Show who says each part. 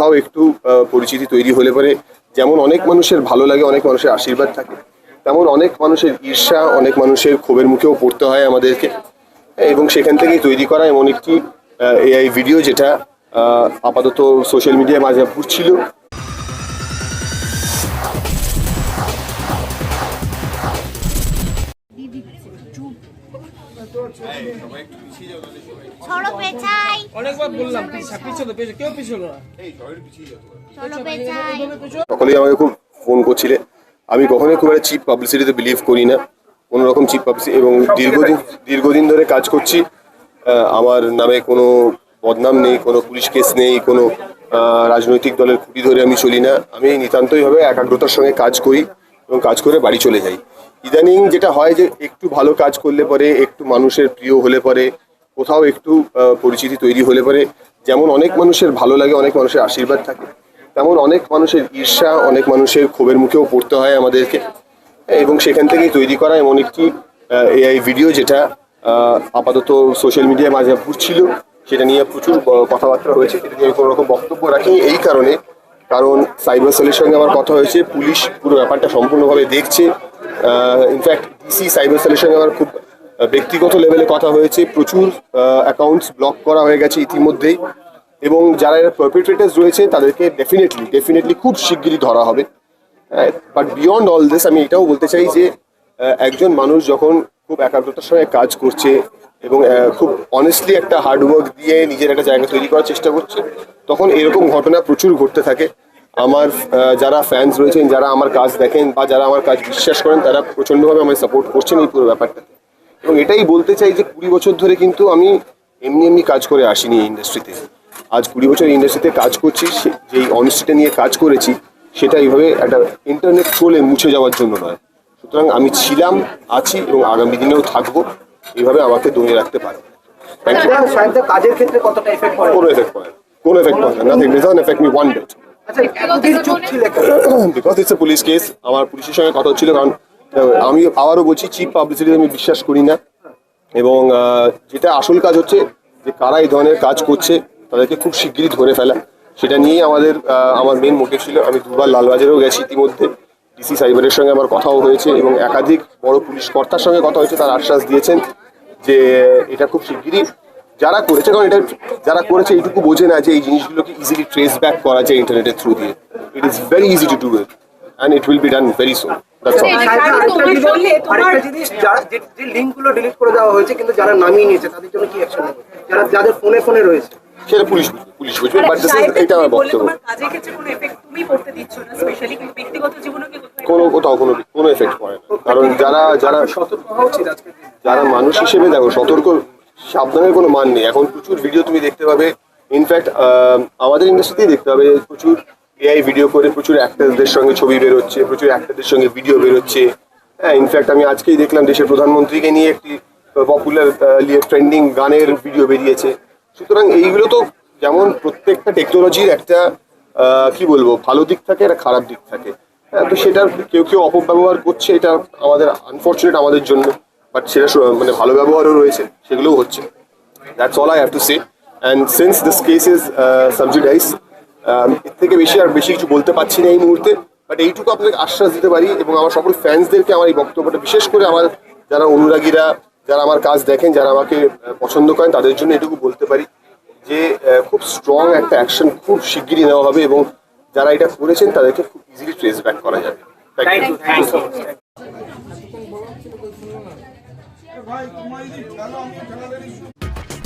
Speaker 1: কোথাও একটু পরিচিতি তৈরি হলে পরে যেমন অনেক মানুষের ভালো লাগে, অনেক মানুষের আশীর্বাদ থাকে, তেমন অনেক মানুষের ঈর্ষা, অনেক মানুষের ক্ষোভের মুখেও পড়তে হয় আমাদেরকে। এবং সেখান থেকেই তৈরি করা এমন একটি এআই ভিডিও যেটা আপাতত সোশ্যাল মিডিয়ায় মাঝে ঘুরছিল
Speaker 2: পেছাই
Speaker 3: অনেকবার বললাম কেউ না।
Speaker 1: সকলেই আমাকে খুব ফোন করছিলে। আমি কখনোই খুব একটা চিপ পাবলিসিটিতে বিলিভ করি না। কোনো রকম চিপ পাবলিসিটি এবং দীর্ঘদিন দীর্ঘদিন ধরে কাজ করছি। আমার নামে কোনো বদনাম নেই কোনো পুলিশ কেস নেই কোনো রাজনৈতিক দলের খুঁটি ধরে আমি চলি না। আমি নিতান্তইভাবে একাগ্রতার সঙ্গে কাজ করি এবং কাজ করে বাড়ি চলে যাই। ইদানিং যেটা হয় যে একটু ভালো কাজ করলে পরে, একটু মানুষের প্রিয় হলে পরে, কোথাও একটু পরিচিতি তৈরি হলে পরে, যেমন অনেক মানুষের ভালো লাগে, অনেক মানুষের আশীর্বাদ থাকে, তেমন অনেক মানুষের ঈর্ষা, অনেক মানুষের ক্ষোভের মুখেও পড়তে হয় আমাদেরকে। এবং সেখান থেকেই তৈরি করা এমন একটি এআই ভিডিও যেটা আপাতত সোশ্যাল মিডিয়ায় মাঝে ঘুরছিল, সেটা নিয়ে প্রচুর কথাবার্তা হয়েছে, সেটা নিয়ে কোনো রকম বক্তব্য রাখি এই কারণে। কারণ সাইবার সেলের সঙ্গে আমার কথা হয়েছে, পুলিশ পুরো ব্যাপারটা সম্পূর্ণভাবে দেখছে ইনফ্যাক্ট ডিসি সাইবার সঙ্গে আমার খুব ব্যক্তিগত লেভেলে কথা হয়েছে। প্রচুর অ্যাকাউন্টস ব্লক করা হয়ে গেছে ইতিমধ্যেই। এবং যারা এরা পারপেট্রেটার্স রয়েছে, তাদেরকে ডেফিনেটলি ডেফিনেটলি খুব শিগগিরই ধরা হবে। বাট বিয়ন্ড অল দিস আমি এটাও বলতে চাই যে একজন মানুষ যখন খুব একাগ্রতার সঙ্গে কাজ করছে এবং খুব অনেস্টলি একটা হার্ডওয়ার্ক দিয়ে নিজের একটা জায়গা তৈরি করার চেষ্টা করছে, তখন এরকম ঘটনা প্রচুর ঘটতে থাকে। আমার যারা ফ্যান্স রয়েছেন যারা আমার কাজ দেখেন বা যারা আমার কাজ বিশ্বাস করেন তারা প্রচণ্ডভাবে আমায় সাপোর্ট করছেন এই পুরো ব্যাপারটাকে এবং এটাই বলতে চাই যে কুড়ি বছর ধরে কিন্তু আমি এমনি এমনি কাজ করে আসিনি এই ইন্ডাস্ট্রিতে আজ কুড়ি বছর ইন্ডাস্ট্রিতে কাজ করছি যেই অনেস্টিটা নিয়ে কাজ করেছি সেটা এইভাবে একটা ইন্টারনেট ট্রোলে মুছে যাওয়ার জন্য নয়। সুতরাং আমি ছিলাম আছি এবং আগামী দিনেও থাকব এইভাবে আমাকে দমিয়ে রাখতে পারবে। কোনো এফেক্ট পড়ে। কোনো এফেক্ট পড়ে না। Nothing doesn't effect me one bit
Speaker 4: আচ্ছা?
Speaker 1: Because it's a police case আমার পুলিশের সঙ্গে কথা হচ্ছিল কারণ আমি আবারও বলছি চিপ পাবলিসিটি আমি বিশ্বাস করি না। এবং যেটা আসল কাজ হচ্ছে যে কারা এই ধরনের কাজ করছে তাদেরকে খুব শিগগিরই ধরে ফেলা। সেটা নিয়েই আমাদের আমার মেন মোটিভ ছিল। আমি দুবার লালবাজারেও গেছি ইতিমধ্যে। ডিসি সাইবারের সঙ্গে আমার কথাও হয়েছে এবং একাধিক বড় পুলিশ কর্তার সঙ্গে কথা হয়েছে তার আশ্বাস দিয়েছেন যে এটা খুব শিগগিরই যারা করেছে কারণ এটা যারা করেছে এইটুকু বোঝে না যে এই জিনিসগুলোকে ইজিলি ট্রেস ব্যাক করা যায় ইন্টারনেটের থ্রু দিয়ে। It is very easy to do it and it will be done very soon that's all
Speaker 4: সাহেবরা আরেকটা জিনিস- আরেকটা জিনিস যারা যে যে লিঙ্কগুলো ডিলিট করে দেওয়া হয়েছে কিন্তু যারা নামিয়ে নিয়েছে তাদের জন্য কি অ্যাকশন নেবে? যারা যাদের ফোনে ফোনে রয়েছে।
Speaker 1: সেটা পুলিশ পুলিশ বুঝবে বাট এটা আমার বক্তব্য।
Speaker 5: কোনো এফেক্ট তুমি পড়তে দিচ্ছ না স্পেশালি কিন্তু ব্যক্তিগত জীবনে কি কোথাও
Speaker 1: কোনো কোনো কোনো এফেক্ট পড়ে না। কারণ যারা যারা যারা মানুষ হিসেবে দেখো সতর্ক সাবধানের কোনো মান নেই। এখন প্রচুর ভিডিও তুমি দেখতে পাবে। ইনফ্যাক্ট আমাদের ইন্ডাস্ট্রিতেই দেখতে পাবে প্রচুর এআই ভিডিও করে, প্রচুর অ্যাক্টারদের সঙ্গে ছবি বেরোচ্ছে, প্রচুর অ্যাক্টারদের সঙ্গে ভিডিও বেরোচ্ছে। হ্যাঁ ইনফ্যাক্ট আমি আজকেই দেখলাম দেশের প্রধানমন্ত্রীকে নিয়ে একটি পপুলার ট্রেন্ডিং গানের ভিডিও বেরিয়েছে। সুতরাং এইগুলো তো যেমন প্রত্যেকটা টেকনোলজির একটা কি বলব, ভালো দিক থাকে একটা খারাপ দিক থাকে। হ্যাঁ তো সেটার কেউ কেউ অপব্যবহার করছে, এটা আমাদের আনফর্চুনেট আমাদের জন্য। বাট সেটা মানে ভালো ব্যবহারও রয়েছে সেগুলোও হচ্ছে। That's all I have to say and since this case is sub judice এর থেকে বেশি আর বেশি কিছু বলতে পারছি না এই মুহূর্তে বাট এইটুকু আপনাকে আশ্বাস দিতে পারি এবং আমার সকল ফ্যান্সদেরকে আমার এই বক্তব্যটা বিশেষ করে আমার যারা অনুরাগীরা যারা আমার কাজ দেখেন যারা আমাকে পছন্দ করেন তাদের জন্য এটুকু বলতে পারি যে খুব স্ট্রং একটা অ্যাকশন খুব শিগগিরই নেওয়া হবে এবং যারা এটা করেছেন তাদেরকে খুব ইজিলি ট্রেস ব্যাক করা যাবে। Thank you thank you so much